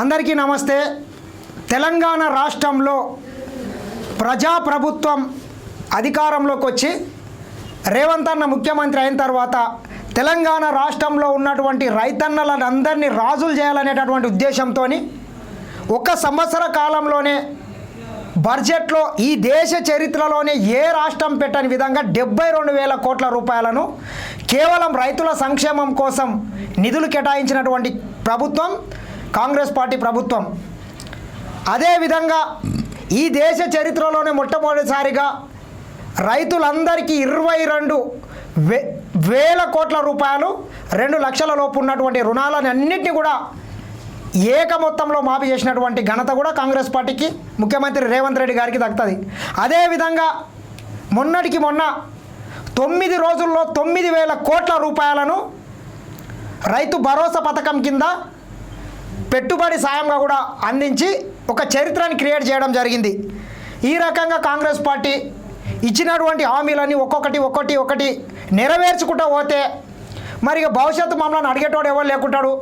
అందరికీ నమస్తే. తెలంగాణ రాష్ట్రంలో ప్రజాప్రభుత్వం అధికారంలోకి వచ్చి రేవంత్ అన్న ముఖ్యమంత్రి అయిన తర్వాత తెలంగాణ రాష్ట్రంలో ఉన్నటువంటి రైతన్నలను అందరినీ రాజులు చేయాలనేటటువంటి ఉద్దేశంతో ఒక సంవత్సర కాలంలోనే బడ్జెట్లో ఈ దేశ చరిత్రలోనే ఏ రాష్ట్రం పెట్టని విధంగా డెబ్బై రెండు వేల కోట్ల రూపాయలను కేవలం రైతుల సంక్షేమం కోసం నిధులు కేటాయించినటువంటి ప్రభుత్వం కాంగ్రెస్ పార్టీ ప్రభుత్వం. అదేవిధంగా ఈ దేశ చరిత్రలోనే మొట్టమొదటిసారిగా రైతులందరికీ ఇరవై రెండు వే వేల కోట్ల రూపాయలు రెండు లక్షల లోపు ఉన్నటువంటి రుణాలను అన్నింటినీ కూడా ఏక మొత్తంలో మాఫీ చేసినటువంటి ఘనత కూడా కాంగ్రెస్ పార్టీకి ముఖ్యమంత్రి రేవంత్ రెడ్డి గారికి దక్కుతుంది. అదేవిధంగా మొన్నటికి మొన్న తొమ్మిది రోజుల్లో తొమ్మిది వేల కోట్ల రూపాయలను రైతు భరోసా పథకం కింద పెట్టుబడి సాయంగా కూడా అందించి ఒక చరిత్రను క్రియేట్ చేయడం జరిగింది. ఈ రకంగా కాంగ్రెస్ పార్టీ ఇచ్చినటువంటి హామీలన్నీ ఒక్కొక్కటి ఒక్కటి ఒకటి నెరవేర్చుకుంటూ పోతే మరి భవిష్యత్తు మమ్మల్ని అడిగేటోడు ఎవరు లేకుంటాడు?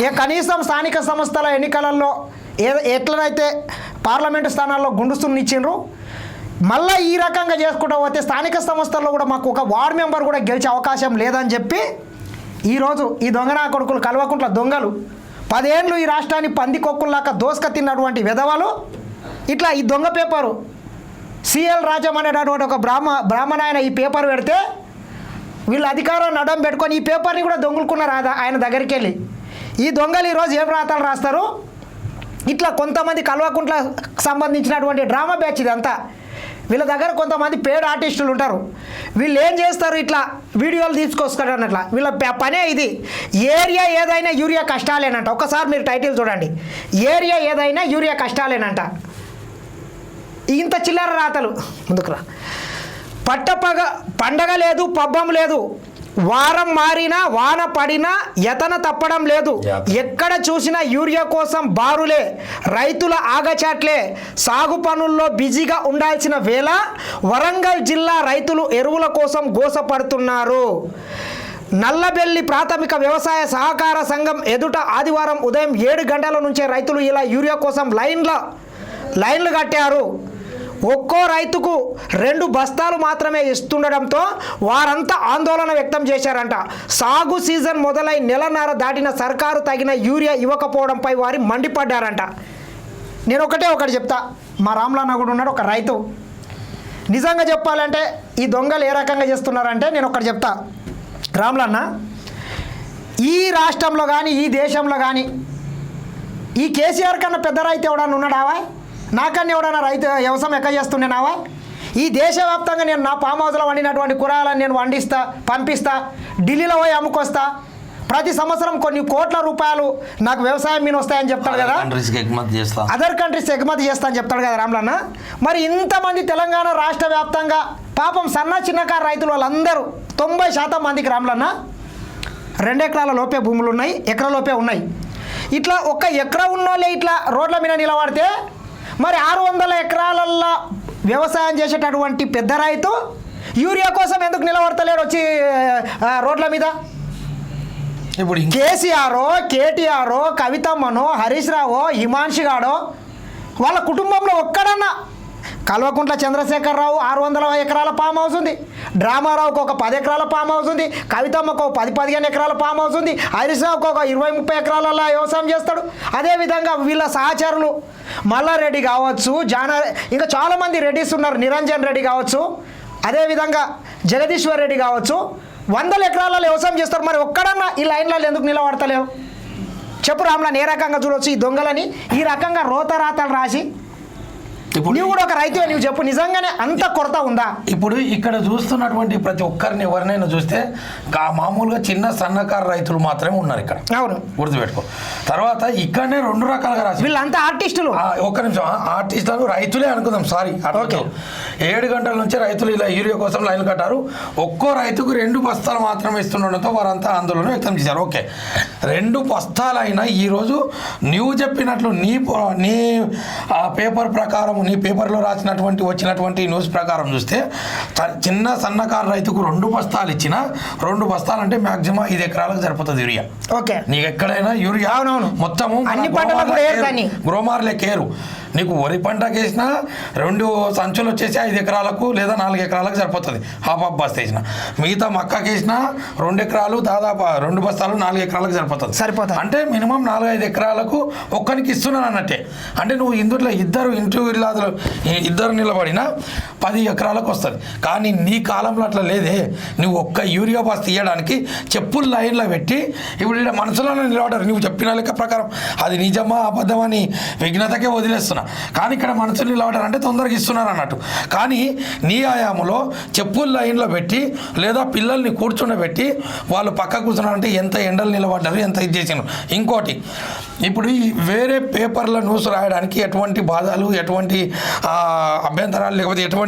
ఇక కనీసం స్థానిక సంస్థల ఎన్నికలలో ఏ ఎట్లనైతే పార్లమెంటు స్థానాల్లో గుండుస్తున్న ఇచ్చిండ్రు మళ్ళీ ఈ రకంగా చేసుకుంటూ పోతే స్థానిక సంస్థల్లో కూడా మాకు ఒక వార్డ్ మెంబర్ కూడా గెలిచే అవకాశం లేదని చెప్పి ఈరోజు ఈ దొంగనా కొడుకులు కల్వకుంట్ల దొంగలు పదేళ్ళు ఈ రాష్ట్రాన్ని పందికొక్కుల్లాక దోసక తిన్నటువంటి విధవలు? ఇట్లా ఈ దొంగ పేపరు సిఎల్ రాజం అనేటటువంటి ఒక బ్రాహ్మ బ్రాహ్మణ ఆయన ఈ పేపర్ పెడితే వీళ్ళు అధికారం నడం పెట్టుకొని ఈ పేపర్ని కూడా దొంగులుకున్నారు ఆయన- ఆయన దగ్గరికి వెళ్ళి ఈ దొంగలు ఈరోజు ఏం రాతలు రాస్తారు? ఇట్లా కొంతమంది కల్వకుంట్ల సంబంధించినటువంటి డ్రామా బ్యాచ్ ఇదంతా. వీళ్ళ దగ్గర కొంతమంది పేడ్ ఆర్టిస్టులు ఉంటారు. వీళ్ళు ఏం చేస్తారు ఇట్లా వీడియోలు తీసుకొస్తారు అన్నట్ల. వీళ్ళ పనే ఇది. ఏరియా ఏదైనా యూరియా కష్టాలేనంట. ఒకసారి మీరు టైటిల్ చూడండి. ఏరియా ఏదైనా యూరియా కష్టాలేనంట. ఇంత చిల్లర రాతలు. ముందుకురా పట్టపగ పండగ లేదు పబ్బం లేదు. వారం మారినా వాన పడినా యతన తప్పడం లేదు. ఎక్కడ చూసినా యూరియా కోసం బారులే రైతుల ఆగచాట్లే. సాగు పనుల్లో బిజీగా ఉండాల్సిన వేళ వరంగల్ జిల్లా రైతులు ఎరువుల కోసం గోసపడుతున్నారు. నల్లబెల్లి ప్రాథమిక వ్యవసాయ సహకార సంఘం ఎదుట ఆదివారం ఉదయం ఏడు గంటల నుంచే రైతులు ఇలా యూరియా కోసం లైన్ల లైన్లు కట్టారు. ఒక్కో రైతుకు రెండు బస్తాలు మాత్రమే ఇస్తుండడంతో వారంతా ఆందోళన వ్యక్తం చేశారంట. సాగు సీజన్ మొదలై నెలన్నర దాటిన సర్కారు తగిన యూరియా ఇవ్వకపోవడంపై వారి మండిపడ్డారంట. నేను ఒకటే ఒకటి చెప్తా. మా రామ్లాన్న కూడా ఉన్నాడు ఒక రైతు. నిజంగా చెప్పాలంటే ఈ దొంగలు ఏ రకంగా చేస్తున్నారంటే నేను ఒకటి చెప్తా. రామ్లన్న ఈ రాష్ట్రంలో కానీ ఈ దేశంలో కానీ ఈ కేసీఆర్ కన్నా పెద్ద రైతు ఎవడన్నా ఉన్నాడావా నాకన్నా ఎవడన్నా రైతు వ్యవసాయం ఎక్క చేస్తుండేనావా? ఈ దేశవ్యాప్తంగా నేను నా ఫామ్ హౌస్లో వండినటువంటి కూరగాయలను నేను వండిస్తా పంపిస్తా ఢిల్లీలో పోయి అమ్ముకొస్తా. ప్రతి సంవత్సరం కొన్ని కోట్ల రూపాయలు నాకు వ్యవసాయం మీద వస్తాయని చెప్తాడు కదా. కంట్రీస్కి ఎగుమతి చేస్తా. అదర్ కంట్రీస్ ఎగుమతి చేస్తా అని చెప్తాడు కదా రామ్లన్న. మరి ఇంతమంది తెలంగాణ రాష్ట్ర వ్యాప్తంగా పాపం సన్న చిన్నకారు రైతులు వాళ్ళందరూ తొంభై శాతం మందికి రామ్లన్న రెండు ఎకరాల లోపే భూములు ఉన్నాయి ఎకరా లోపే ఉన్నాయి. ఇట్లా ఒక ఎకరా ఉన్నోళ్ళే ఇట్లా రోడ్ల మీద నిలబడితే మరి ఆరు వందల ఎకరాలల్లో వ్యవసాయం చేసేటటువంటి పెద్ద రైతు యూరియా కోసం ఎందుకు నిలబడతలేడు వచ్చి రోడ్ల మీద? ఇప్పుడు కేసీఆర్ కేటీఆర్ కవితమ్మనో హరీష్ రావో హిమాంషి గాడో వాళ్ళ కుటుంబంలో ఒక్కడన్నా కల్వకుంట్ల చంద్రశేఖరరావు ఆరు వందల ఎకరాల ఫామ్ హౌస్ ఉంది. డ్రామారావుకు ఒక పది ఎకరాల ఫామ్ హౌస్ ఉంది. కవితమ్మకు ఒక పది పదిహేను ఎకరాల ఫామ్ హౌస్ ఉంది. హరీష్ ఒక ఇరవై ముప్పై ఎకరాలలో వ్యవసాయం చేస్తాడు. అదేవిధంగా వీళ్ళ సహచరులు మల్లారెడ్డి కావచ్చు జానా ఇంకా చాలామంది రెడ్డిస్ ఉన్నారు. నిరంజన్ రెడ్డి కావచ్చు అదేవిధంగా జగదీశ్వర్ రెడ్డి కావచ్చు. వందల ఎకరాలలో వ్యవసాయం చేస్తారు. మరి ఒక్కడన్నా ఈ లైన్లలో ఎందుకు నిలబడతలేవు? చెప్పు రామ్లా ఏ రకంగా చూడవచ్చు ఈ దొంగలని? ఈ రకంగా రోతరాతలు రాసి ఇప్పుడు నీవు కూడా ఒక నువ్వు చెప్పు నిజంగానే అంత కొరత ఉందా? ఇప్పుడు ఇక్కడ చూస్తున్నటువంటి ప్రతి ఒక్కరిని ఎవరినైనా చూస్తే మామూలుగా చిన్న సన్నకారు రైతులు మాత్రమే ఉన్నారు ఇక్కడ. అవును. గుర్తుపెట్టుకో. తర్వాత ఇక్కడనే రెండు రకాలుగా రాసి వీళ్ళంతా ఆర్టిస్టులు. ఒక్క నిమిషం ఆర్టిస్టులు రైతులే అనుకుందాం సారీ ఓకే. ఏడు గంటల నుంచి రైతులు ఇలా యూరియా కోసం లైన్ కట్టారు. ఒక్కో రైతుకు రెండు బస్తాలు మాత్రమే ఇస్తుండడంతో వారంతా ఆందోళన వ్యక్తం చేశారు. ఓకే. రెండు బస్తాలైనా ఈరోజు నీవు చెప్పినట్లు నీ నీ పేపర్ ప్రకారం నీ పేపర్లో రాసినటువంటి వచ్చినటువంటి న్యూస్ ప్రకారం చూస్తే చిన్న సన్నకారు రైతుకు రెండు బస్తాలు ఇచ్చిన రెండు బస్తాలు అంటే మాక్సిమం ఐదు ఎకరాలకు సరిపోతుంది యూరియా ఓకే నీకు ఎక్కడైనా యూరియా. మొత్తము గ్రోమార్లే కేరు. నీకు వరి పంటకి వేసినా రెండు సంచులు వచ్చేసి ఐదు ఎకరాలకు లేదా నాలుగు ఎకరాలకు సరిపోతుంది. హాఫ్ హాఫ్ బస్తా వేసిన. మిగతా మక్కకి వేసినా రెండు ఎకరాలు దాదాపు రెండు బస్తాలు నాలుగు ఎకరాలకు సరిపోతుంది. సరిపోతుంది. అంటే మినిమం నాలుగు ఐదు ఎకరాలకు ఒక్కరికి ఇస్తున్నాను అన్నట్టే అంటే నువ్వు ఇందులో ఇద్దరు ఇంటూ ఇల్లాదులు ఇద్దరు నిలబడినా పది ఎకరాలకు వస్తుంది. కానీ నీ కాలంలో అట్లా లేదే. నువ్వు ఒక్క యూరియా బస్ తీయడానికి చెప్పులు లైన్లో పెట్టి ఇప్పుడు ఇక్కడ మనసులోనే నిలబడరు నువ్వు చెప్పిన లెక్క ప్రకారం అది నిజమా అబద్ధమని విఘ్నతకే వదిలేస్తున్నా. కానీ ఇక్కడ మనసులు నిలబడారంటే అంటే తొందరగా ఇస్తున్నారు అన్నట్టు. కానీ నీ ఆయాములో చెప్పులు లైన్లో పెట్టి లేదా పిల్లల్ని కూర్చుండబెట్టి వాళ్ళు పక్క కూర్చున్నారంటే ఎంత ఎండలు నిలబడ్డారు ఎంత ఇది చేసినారు. ఇంకోటి ఇప్పుడు వేరే పేపర్ల న్యూస్ రాయడానికి ఎటువంటి బాధలు ఎటువంటి అభ్యంతరాలు లేకపోతే ఎటువంటి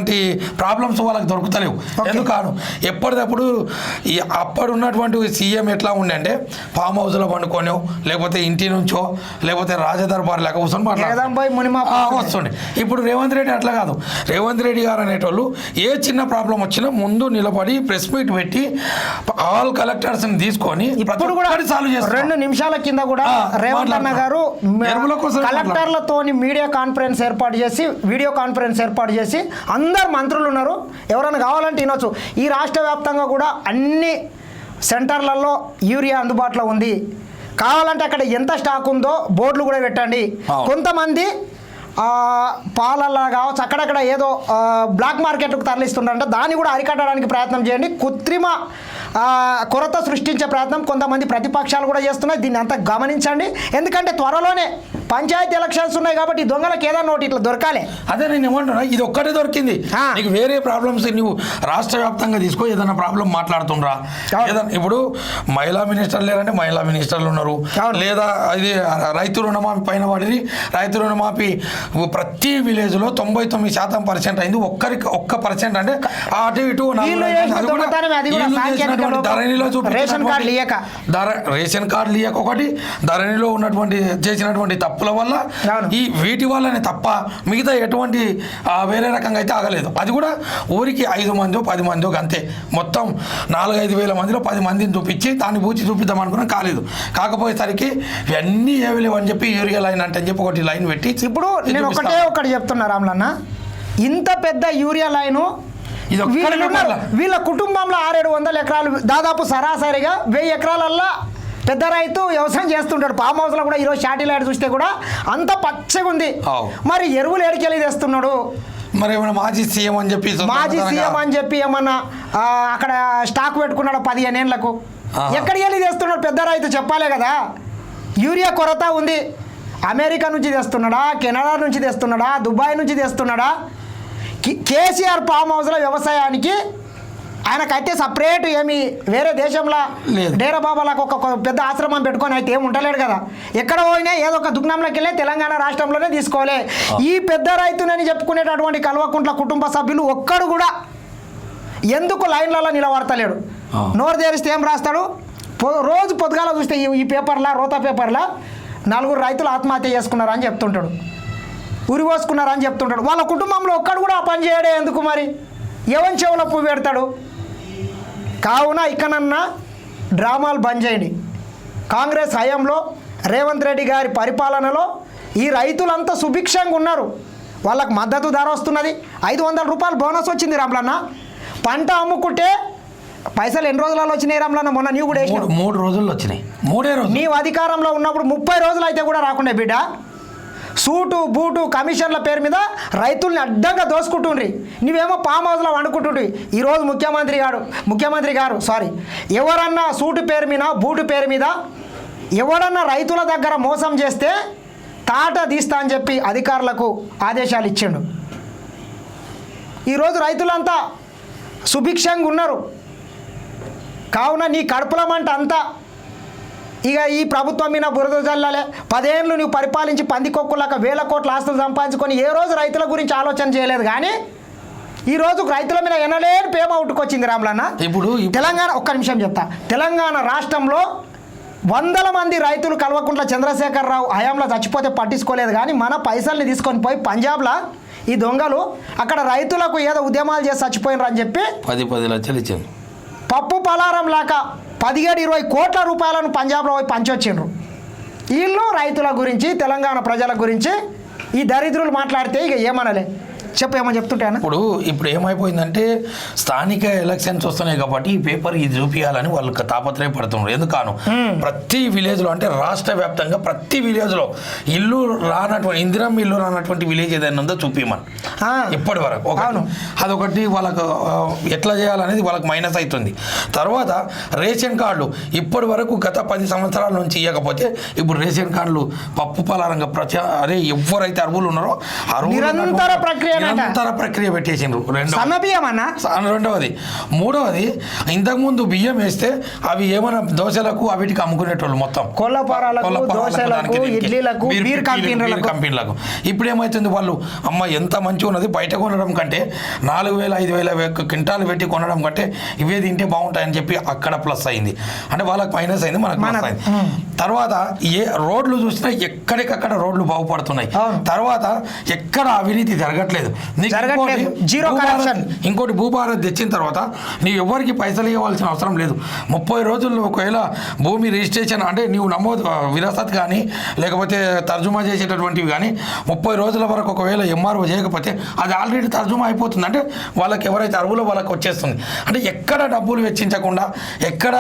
ప్రాబ్లమ్స్ వాళ్ళకి దొరుకుతలేవు. ఎందుకాను? ఎప్పటికప్పుడు ఈ అప్పుడు ఉన్నటువంటి సీఎం ఎట్లా ఉండే అంటే ఫామ్ హౌస్లో పండుకొనో లేకపోతే ఇంటి నుంచో లేకపోతే రాజదర్బార్ లేక కూర్చొని మునిమా ఆ, వస్తుండే. ఇప్పుడు రేవంత్ రెడ్డి అట్లా కాదు. రేవంత్ రెడ్డి గారు అనేటోళ్ళు ఏ చిన్న ప్రాబ్లం వచ్చినా ముందు నిలబడి ప్రెస్ మీట్ పెట్టి ఆల్ కలెక్టర్స్ని తీసుకొని ఇప్పుడు కూడా సాల్వ్ చేస్తారు రెండు నిమిషాల కింద కూడా రేవంత్ అన్న గారు కలెక్టర్లతోని మీడియా కాన్ఫరెన్స్ ఏర్పాటు చేసి వీడియో కాన్ఫరెన్స్ ఏర్పాటు చేసి అందరు మంత్రులు ఉన్నారు. ఎవరైనా కావాలంటే వినొచ్చు. ఈ రాష్ట్ర వ్యాప్తంగా కూడా అన్ని సెంటర్లలో యూరియా అందుబాటులో ఉంది. కావాలంటే అక్కడ ఎంత స్టాక్ ఉందో బోర్డులు కూడా పెట్టండి. కొంతమంది పాలల్లా కావచ్చు అక్కడక్కడ ఏదో బ్లాక్ మార్కెట్కు తరలిస్తుండంట దాన్ని కూడా అరికట్టడానికి ప్రయత్నం చేయండి. కృత్రిమ కొరత సృష్టించే ప్రయత్నం కొంతమంది ప్రతిపక్షాలు కూడా చేస్తున్నాయి. దీన్ని అంతా గమనించండి. ఎందుకంటే త్వరలోనే పంచాయతీ ఎలక్షన్స్ ఉన్నాయి కాబట్టి దొంగలకు ఏదో నోటి ఇట్లా దొరకాలి. అదే నేను ఏమంటున్నా ఇది ఒక్కటే దొరికింది. నీకు వేరే ప్రాబ్లమ్స్ నువ్వు రాష్ట్ర వ్యాప్తంగా తీసుకో ఏదైనా ప్రాబ్లం మాట్లాడుతుండ్రా. ఏదైనా ఇప్పుడు మహిళా మినిస్టర్ లేరంటే మహిళా మినిస్టర్లు ఉన్నారు. లేదా ఇది రైతు రుణమాఫీ పైన పడింది. రైతు రుణమాఫీ ప్రతి విలేజ్లో తొంభై తొమ్మిది శాతం పర్సెంట్ అయింది. ఒక్కరికి ఒక్క పర్సెంట్ అంటే అటు ఇటు. ధరణిలో రేషన్ కార్డులు ఇయ్యక. ఒకటి ధరణిలో ఉన్నటువంటి చేసినటువంటి తప్పుల వల్ల. ఈ వీటి వల్లనే తప్ప మిగతా ఎటువంటి వేరే రకంగా అయితే ఆగలేదు అది కూడా ఊరికి ఐదు మందో పది మందో అంతే మొత్తం నాలుగైదు వేల మందిలో పది మందిని చూపించి దాన్ని పూచి చూపిద్దాం అనుకున్నాం కాలేదు కాకపోయేసరికి ఇవన్నీ ఏవి లేవు అని చెప్పి యూరియా లైన్ అంటే అని చెప్పి ఒకటి లైన్ పెట్టి ఇప్పుడు నేను. ఒకటే ఒకటి చెప్తున్నా రామ్లన్న ఇంత పెద్ద యూరియా లైను? వీళ్ళ కుటుంబంలో ఆరేడు వందల ఎకరాలు దాదాపు సరాసరిగా వెయ్యి ఎకరాలల్లా పెద్ద రైతు వ్యవసాయం చేస్తుంటాడు. ఫామ్ హౌస్లో కూడా ఈరోజు శాటిలైట్ చూస్తే కూడా అంత పచ్చగా ఉంది. మరి ఎరువులు ఎడికెళ్ళి తెస్తున్నాడు? మరి ఏమైనా మాజీ సీఎం అని చెప్పి మాజీ సీఎం అని చెప్పి ఏమన్నా అక్కడ స్టాక్ పెట్టుకున్నాడు పదిహేను ఏళ్ళకు. ఎక్కడికి వెళ్ళి తెస్తున్నాడు పెద్ద రైతు చెప్పాలే కదా? యూరియా కొరత ఉంది. అమెరికా నుంచి తెస్తున్నాడా? కెనడా నుంచి తెస్తున్నాడా? దుబాయ్ నుంచి తెస్తున్నాడా? కేసీఆర్ ఫామ్ హౌస్లో వ్యవసాయానికి ఆయనకైతే సపరేట్ ఏమి వేరే దేశంలో. డేరా బాబాలకు ఒక పెద్ద ఆశ్రమం పెట్టుకొని అయితే ఏమి ఉంటలేడు కదా. ఎక్కడ పోయినా ఏదో ఒక దుగ్నంలోకి వెళ్ళి తెలంగాణ రాష్ట్రంలోనే తీసుకోవాలి. ఈ పెద్ద రైతునని చెప్పుకునేటటువంటి కల్వకుంట్ల కుటుంబ సభ్యులు ఒక్కడు కూడా ఎందుకు లైన్లలో నిలబడతలేడు. నోరు తెరిస్తే ఏం రాస్తాడు? రోజు పొద్దుగాల చూస్తే ఈ- ఈ పేపర్లా రోతా పేపర్లా నలుగురు రైతులు ఆత్మహత్య చేసుకున్నారు అని చెప్తుంటాడు. ఉరి పోసుకున్నారు అని చెప్తుంటాడు. వాళ్ళ కుటుంబంలో ఒక్కడు కూడా ఆ పని చేయడే ఎందుకు మరి? ఎవరి చెవులో పువ్వు పెడతాడు? కావున ఇకనన్నా డ్రామాలు బంద్ చేయండి. కాంగ్రెస్ హయాంలో రేవంత్ రెడ్డి గారి పరిపాలనలో ఈ రైతులంతా సుభిక్షంగా ఉన్నారు. వాళ్ళకి మద్దతు ధర వస్తున్నది. ఐదు వందల రూపాయలు బోనస్ వచ్చింది రామ్లన్న. పంట అమ్ముకుంటే పైసలు ఎన్ని రోజులలో వచ్చినాయి రామ్లన్న? మొన్న నీవు కూడా మూడు రోజుల్లో వచ్చినాయి. మూడే రోజులు. నీవు అధికారంలో ఉన్నప్పుడు ముప్పై రోజులు అయితే కూడా రాకుండా బిడ్డ. సూటు బూటు కమిషన్ల పేరు మీద రైతుల్ని అడ్డంగా దోసుకుంటుండ్రి. నువ్వేమో పామ్ హౌస్లో వండుకుంటుండ్రి. ఈరోజు ముఖ్యమంత్రి గారు ముఖ్యమంత్రి గారు సారీ ఎవరన్నా సూటు పేరు మీద బూటు పేరు మీద ఎవడన్నా రైతుల దగ్గర మోసం చేస్తే తాట తీస్తా అని చెప్పి అధికారులకు ఆదేశాలు ఇచ్చిండు. ఈరోజు రైతులంతా సుభిక్షంగా ఉన్నారు. కావున నీ కడుపులమంట అంతా ఇక ఈ ప్రభుత్వం మీద బురద జల్లాలే. పదేళ్ళు నువ్వు పరిపాలించి పందికొక్కులాక వేల కోట్ల ఆస్తులు సంపాదించుకొని ఏ రోజు రైతుల గురించి ఆలోచన చేయలేదు కానీ ఈ రోజు రైతుల మీద ఎనలేని ప్రేమ ఉట్టుకొచ్చింది రాములన్న. ఇప్పుడు తెలంగాణ ఒక్క నిమిషం చెప్తా. తెలంగాణ రాష్ట్రంలో వందల మంది రైతులు కల్వకుంట్ల చంద్రశేఖరరావు హయాంలో చచ్చిపోతే పట్టించుకోలేదు కానీ మన పైసల్ని తీసుకొని పోయి పంజాబ్లో ఈ దొంగలు అక్కడ రైతులకు ఏదో ఉద్యమాలు చేసి చచ్చిపోయినారు అని చెప్పి పది పది లక్షలు ఇచ్చాను పప్పు పలారం లాక పదిహేడు ఇరవై కోట్ల రూపాయలను పంజాబ్లో పోయి పంచొచ్చిండ్రు. వీళ్ళు రైతుల గురించి తెలంగాణ ప్రజల గురించి ఈ దరిద్రులు మాట్లాడితే ఇక ఏమనలే. చెప్పు ఏమని చెప్తుంటాను ఇప్పుడు ఇప్పుడు ఏమైపోయిందంటే స్థానిక ఎలక్షన్స్ వస్తున్నాయి కాబట్టి ఈ పేపర్ ఇది చూపించాలని వాళ్ళు తాపత్రయపడుతున్నారు ఎందుకను ప్రతి విలేజ్లో అంటే రాష్ట్ర వ్యాప్తంగా ప్రతి విలేజ్లో ఇల్లు రానటువంటి ఇందిరమ్మ ఇల్లు రానటువంటి విలేజ్ ఏదైనా ఉందో చూపించమని. ఇప్పటి వరకు. అవును. అదొకటి వాళ్ళకు ఎట్లా చేయాలనేది వాళ్ళకి మైనస్ అవుతుంది తర్వాత రేషన్ కార్డులు ఇప్పటి వరకు గత పది సంవత్సరాల నుంచి ఇవ్వకపోతే ఇప్పుడు రేషన్ కార్డులు పప్పు పలారంగా ప్రచా అదే ఎవరైతే అర్హులు ఉన్నారో నిరంతర ఉన్నటువంటి- ప్రక్రియనట. నిరంతర ప్రక్రియ పెట్టేసిండ్రు. రెండో బియ్యం అన్న? రెండవది. మూడవది ఇంతకుముందు బియ్యం వేస్తే అవి ఏమైనా దోశలకు అవిటికి అమ్ముకునేటోళ్ళు మొత్తం. దోశలకు. ఇడ్లీలకు, బీర్ కంపెనీలకు. ఇప్పుడు ఏమవుతుంది వాళ్ళు అమ్మ ఎంత మంచిగా ఉన్నది బయట కొనడం కంటే నాలుగు వేల ఐదు వేల క్వింటాలు పెట్టి కొనడం కంటే ఇవే తింటే బాగుంటాయని చెప్పి అక్కడ ప్లస్ అయింది. అంటే వాళ్ళకి మైనస్ అయింది మనకు ప్లస్ అయింది. తర్వాత ఏ రోడ్లు చూసినా ఎక్కడికక్కడ రోడ్లు బాగుపడుతున్నాయి. తర్వాత ఎక్కడ అవినీతి జరగట్లేదు. జరగట్లేదు. Zero Bhubharat- corruption. ఇంకోటి భూభారత్ తెచ్చిన తర్వాత నీవు ఎవరికి పైసలు ఇవ్వాల్సిన అవసరం లేదు. ముప్పై రోజుల్లో ఒకవేళ భూమి రిజిస్ట్రేషన్ అంటే నీవు నమోదు విరాసత్ కానీ లేకపోతే తర్జుమా చేసేటటువంటివి కానీ ముప్పై రోజుల వరకు ఒకవేళ ఎంఆర్ఓ చేయకపోతే అది ఆల్రెడీ తర్జుమా అయిపోతుంది. అంటే వాళ్ళకి ఎవరైతే అరువులో వాళ్ళకి వచ్చేస్తుంది. అంటే ఎక్కడ డబ్బులు వెచ్చించకుండా ఎక్కడ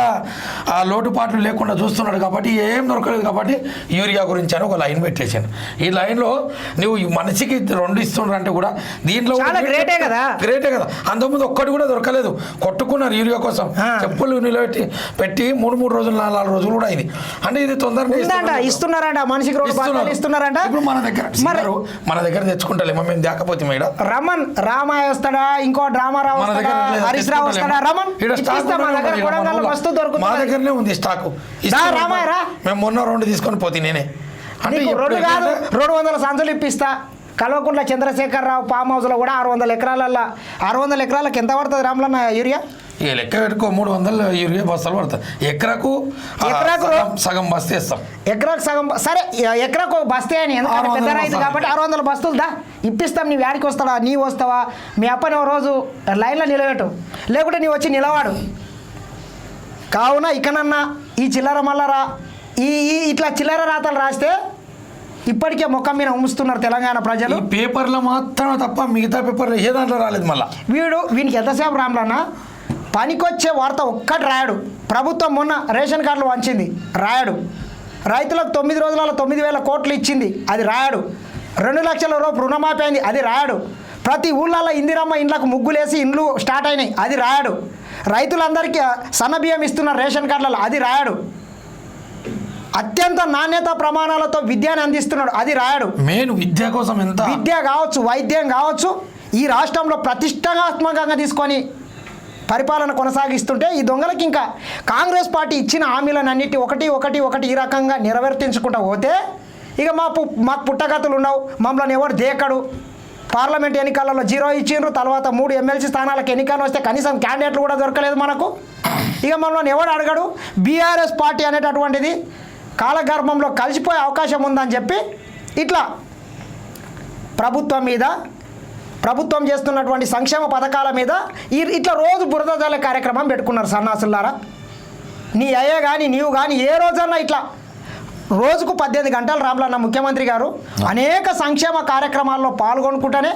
ఆ లోటుపాట్లు లేకుండా చూస్తున్నాడు కాబట్టి ఏం దొరకలేదు కాబట్టి యూరియా గురించి అని ఒక లైన్ పెట్టేసాను ఈ లైన్లో నువ్వు ఈ మనిషికి రెండు ఇస్తుండ్రు అంటే కూడా దీంట్లో చాలా గ్రేటే కదా. గ్రేటే కదా. అంతకుముందు ఒక్కటి కూడా దొరకలేదు. కొట్టుకున్నారు యూరియా కోసం. చెప్పులు నిలబెట్టి పెట్టి మూడు మూడు రోజులు నాలుగు నాలుగు రోజులు కూడా అయింది. అంటే ఇది తొందరగా. ఇస్తున్నారంట. మనిషికి రెండు ఇస్తున్నారంట. ఇప్పుడు మన దగ్గర. మన దగ్గర తెచ్చుకుంటలేమో మేము దాకపోతే మేడ. రమన్ రామాయ వస్తాడా? ఇంకో దగ్గర లేదు, హరీష్ రావు వస్తాడా. రమన్ దగ్గర మన. మస్తు మా దగ్గరనే ఉంది స్టాక్. రా, రామాయ, రా. మేము మొన్న రెండు తీసుకొని పోతే నేనే. అంటే రెండు కాదు రెండు వందల సంచులు ఇప్పిస్తా. కల్వకుంట్ల చంద్రశేఖరరావు ఫామ్ హౌస్లో కూడా ఆరు వందల ఎకరాలల్లో ఆరు వందల ఎకరాలకు ఎంత పడుతుంది రామ్లన్న యూరియా? ఇక లెక్క పెట్టుకో మూడు వందలు యూరియా బస్తాలు పడతాయి. ఎకరకు ఎకరాకు సగం- బస్తే ఇస్తాం. ఎకరాకు సగం సరే ఎకరాకు ఒక బస్తే అని ఎందుకంటే పెద్ద రైతు. కాబట్టి ఆరు వందల బస్తులు దా. ఇప్పిస్తాం నీ వ్యాడికి వస్తావా నీ వస్తావా? మీ అప్పని ఓ రోజు లైన్లో నిలబెట్టు. లేకుంటే నీ వచ్చి నిలవాడు. కావున ఇకనన్నా ఈ చిల్లర మల్లరా ఈ ఈ ఇట్లా చిల్లర రాతలు రాస్తే ఇప్పటికే ముఖం మీద ఉంచుతున్నారు తెలంగాణ ప్రజలు. పేపర్లో మాత్రమే తప్ప మిగతా పేపర్లో ఏ దాంట్లో రాలేదు మళ్ళా. వీడు వీనికి ఎంతసేపు రామ్లన్న? పనికొచ్చే వార్త ఒక్కటి రాయడు. ప్రభుత్వం మొన్న రేషన్ కార్డులు వంచింది. రాయడు. రైతులకు తొమ్మిది రోజులలో తొమ్మిది వేల కోట్లు ఇచ్చింది. అది రాయడు. రెండు లక్షల రూపాయలు రుణమాఫీ అయింది. అది రాయడు. ప్రతి ఊళ్ళల్లో ఇందిరమ్మ ఇండ్లకు ముగ్గులేసి ఇండ్లు స్టార్ట్ అయినాయి. అది రాయడు. రైతులందరికీ సన్న బియ్యం ఇస్తున్న రేషన్ కార్డులలో అది రాయడు. అత్యంత నాణ్యత ప్రమాణాలతో విద్యను అందిస్తున్నాడు. అది రాయడు. మెయిన్ విద్య కోసం ఎంత? విద్య కావచ్చు వైద్యం కావచ్చు ఈ రాష్ట్రంలో ప్రతిష్టాత్మకంగా తీసుకొని పరిపాలన కొనసాగిస్తుంటే ఈ దొంగలకి ఇంకా కాంగ్రెస్ పార్టీ ఇచ్చిన హామీలను అన్నిటి ఒకటి ఒకటి ఒకటి ఈ రకంగా నెరవేర్తించుకుంటూ పోతే ఇక మా పు మాకు పుట్టగతులు ఉండవు. మమ్మల్ని ఎవరు దేకడు? పార్లమెంట్ ఎన్నికలలో జీరో ఇచ్చిండ్రు తర్వాత మూడు ఎమ్మెల్సీ స్థానాలకు ఎన్నికలు వస్తే కనీసం క్యాండిడేట్లు కూడా దొరకలేదు మనకు. ఇక మమ్మల్ని ఎవడు అడగడు? బీఆర్ఎస్ పార్టీ అనేటటువంటిది కాలగర్భంలో కలిసిపోయే అవకాశం ఉందని చెప్పి ఇట్లా ప్రభుత్వం మీద ప్రభుత్వం చేస్తున్నటువంటి సంక్షేమ పథకాల మీద ఈ ఇట్లా రోజు బురద జల్లే కార్యక్రమం పెట్టుకున్నారు సన్నాసులారా. నీ అయ్యే కానీ నీవు కానీ ఏ రోజన్నా ఇట్లా రోజుకు పద్దెనిమిది గంటలు రాములన్న ముఖ్యమంత్రి గారు అనేక సంక్షేమ కార్యక్రమాల్లో పాల్గొనుకుంటూనే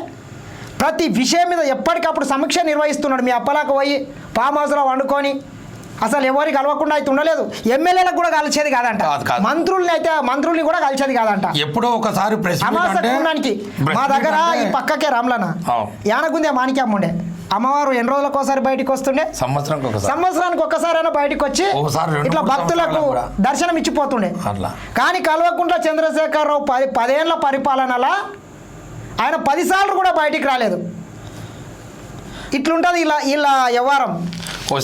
ప్రతి విషయం మీద ఎప్పటికప్పుడు సమీక్ష నిర్వహిస్తున్నాడు. మీ అప్పలాకు పోయి ఫామ్ హౌస్లో వండుకొని అసలు ఎవరికి కలవకుండా అయితే ఉండలేదు. ఎమ్మెల్యేలకు కూడా కలిసేది కాదంట. కాదు, కాదు. మంత్రుల్ని అయితే మంత్రుల్ని కూడా కలిసేది కాదంట. ఎప్పుడో ఒకసారి ప్రెస్ మీట్ అమాస అంటే కున్నానికి ప్రెస్ మా దగ్గర ఈ పక్కకే రామ్లన్న. అవును. యానగుందే మాణిక్యమ్మ ఉండే. అమ్మవారు ఎన్ని రోజులకు ఒకసారి బయటికి వస్తుండే? సంవత్సరానికి ఒకసారి. సంవత్సరానికి ఒక్కసారైనా బయటికి వచ్చి ఇట్లా భక్తులకు. దర్శనం ఇచ్చిపోతుండే. కానీ కల్వకుంట్ల చంద్రశేఖరరావు పది పదేళ్ళ పరిపాలనలా ఆయన పదిసార్లు కూడా బయటికి రాలేదు. ఇట్లుంటది ఇలా ఇలా వ్యవహారం.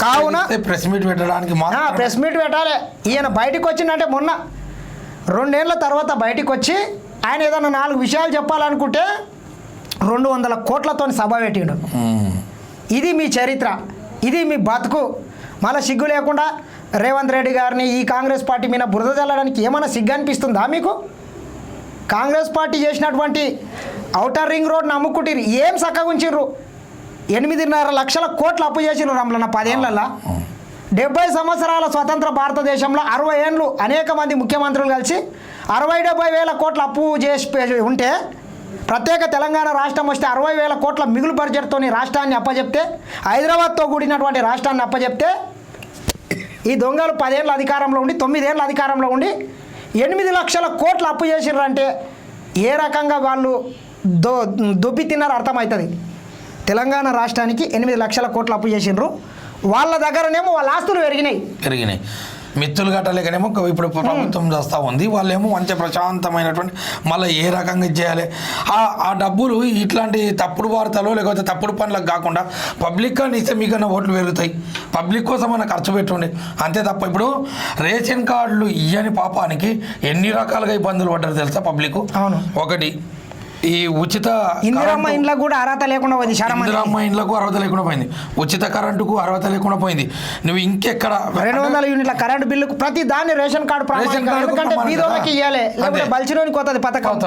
కావున ప్రెస్ మీట్ పెట్టడానికి ప్రెస్ మీట్ పెట్టాలి. ఈయన బయటికి వచ్చిందంటే మొన్న రెండేళ్ళ తర్వాత బయటికి వచ్చి ఆయన ఏదైనా నాలుగు విషయాలు చెప్పాలనుకుంటే రెండు వందల కోట్లతో సభ పెట్టిండు. ఇది మీ చరిత్ర ఇది మీ బతుకు. మళ్ళీ సిగ్గు లేకుండా రేవంత్ రెడ్డి గారిని ఈ కాంగ్రెస్ పార్టీ మీద బురద చల్లడానికి ఏమైనా సిగ్గు అనిపిస్తుందా మీకు? కాంగ్రెస్ పార్టీ చేసినటువంటి ఔటర్ రింగ్ రోడ్ నమ్ముకుంటారు ఏం చక్కగా ఉంచిర్రు ఎనిమిదిన్నర లక్షల కోట్లు అప్పు చేసిన రమలన్న పదేళ్ళల్లో డెబ్బై సంవత్సరాల స్వతంత్ర భారతదేశంలో అరవై ఏళ్ళు అనేక మంది ముఖ్యమంత్రులు కలిసి అరవై డెబ్బై వేల కోట్ల అప్పు చేసి ఉంటే ప్రత్యేక తెలంగాణ రాష్ట్రం వస్తే అరవై వేల కోట్ల మిగులు బడ్జెట్తోని రాష్ట్రాన్ని అప్పచెప్తే హైదరాబాద్తో కూడినటువంటి రాష్ట్రాన్ని అప్పచెప్తే ఈ దొంగలు పదేళ్ళ అధికారంలో ఉండి తొమ్మిదేళ్ళ అధికారంలో ఉండి ఎనిమిది లక్షల కోట్లు అప్పు చేసిర్రంటే ఏ రకంగా వాళ్ళు దో దొబ్బి తిన్నారో అర్థమవుతుంది. తెలంగాణ రాష్ట్రానికి ఎనిమిది లక్షల కోట్లు అప్పు చేసిండ్రు. వాళ్ళ దగ్గరనేమో వాళ్ళ ఆస్తులు పెరిగినాయి. పెరిగినాయి. మిత్తులు కట్టలేకనేమో ఇప్పుడు ప్రభుత్వం చేస్తూ ఉంది. వాళ్ళేమో మంచి ప్రశాంతమైనటువంటి మళ్ళీ ఏ రకంగా చేయాలి? ఆ ఆ డబ్బులు ఇట్లాంటి తప్పుడు వార్తలు లేకపోతే తప్పుడు పనులకు కాకుండా పబ్లిక్గా ఇస్తే మీకన్నా ఓట్లు పెరుగుతాయి. పబ్లిక్ కోసం అన్న ఖర్చు పెట్టుండే. అంతే తప్ప ఇప్పుడు రేషన్ కార్డులు ఇయ్యని పాపానికి ఎన్ని రకాలుగా ఇబ్బందులు పడ్డారు తెలుసా పబ్లిక్? అవును. ఒకటి ఈ ఉచిత ఇందిరమ్మ ఇంట్లో కూడా అర్హత లేకుండా పోయింది ఇందిరమ్మ ఇండ్లకు అర్హత లేకుండా పోయింది. ఉచిత కరెంటుకు అర్హత లేకుండా పోయింది. నువ్వు ఇంకెక్కడ రెండు వందల యూనిట్ల కరెంట్ బిల్లుకు ప్రతి దాన్ని రేషన్ కార్డు ఎందుకంటే. బీదోళ్ళకి ఇవ్వాలి లేకపోతే. బలిచినోనికి కొత్తది పథకం.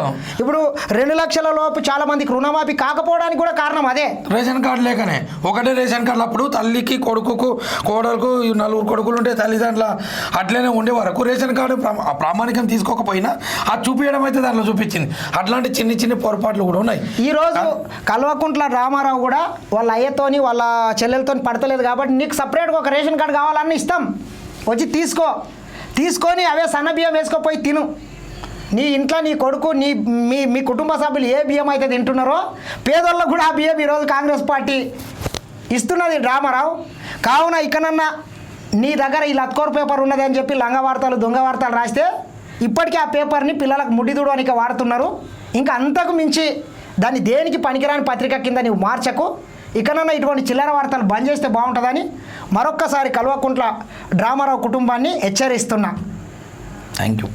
ఇప్పుడు రెండు లక్షల లోపు చాలా మందికి రుణమాఫీ కాకపోవడానికి కూడా కారణం అదే. రేషన్ కార్డు లేకనే. ఒకటే రేషన్ కార్డు అప్పుడు తల్లికి కొడుకుకు కోడలకు నలుగురు కొడుకులు ఉంటే తల్లిదండ్రుల అట్లనే ఉండే వరకు రేషన్ కార్డు ప్రామాణికం తీసుకోకపోయినా అది చూపించడం అయితే దాంట్లో చూపించింది. అట్లాంటి చిన్ని చిన్ని పొరపాట్లు కూడా ఉన్నాయి. ఈ రోజు కల్వకుంట్ల రామారావు కూడా వాళ్ళ అయ్యతోని వాళ్ళ చెల్లెలతో పడతలేదు కాబట్టి నీకు సపరేట్గా ఒక రేషన్ కార్డు కావాలన్న ఇస్తాం. వచ్చి తీసుకో. తీసుకొని అవే సన్న బియ్యం వేసుకోపోయి తిను. నీ ఇంట్లో నీ కొడుకు నీ మీ మీ కుటుంబ సభ్యులు ఏ బియ్యం అయితే తింటున్నారో పేదోళ్ళకు కూడా ఆ బియ్యం ఈరోజు కాంగ్రెస్ పార్టీ ఇస్తున్నది రామారావు. కావున ఇకనన్నా నీ దగ్గర ఈ లత్కోర్ పేపర్ ఉన్నది అని చెప్పి లంగ వార్తలు దొంగ వార్తలు రాస్తే ఇప్పటికీ ఆ పేపర్ని పిల్లలకు ముడిదుడడానికి వాడుతున్నారు. ఇంకా అంతకు మించి దాన్ని దేనికి పనికిరాని పత్రిక కింద నీవు మార్చకు? ఇకనన్నా ఇటువంటి చిల్లర వార్తలు బంద్ చేస్తే బాగుంటుందని మరొక్కసారి కల్వకుంట్ల డ్రామారావు కుటుంబాన్ని హెచ్చరిస్తున్నా. Thank you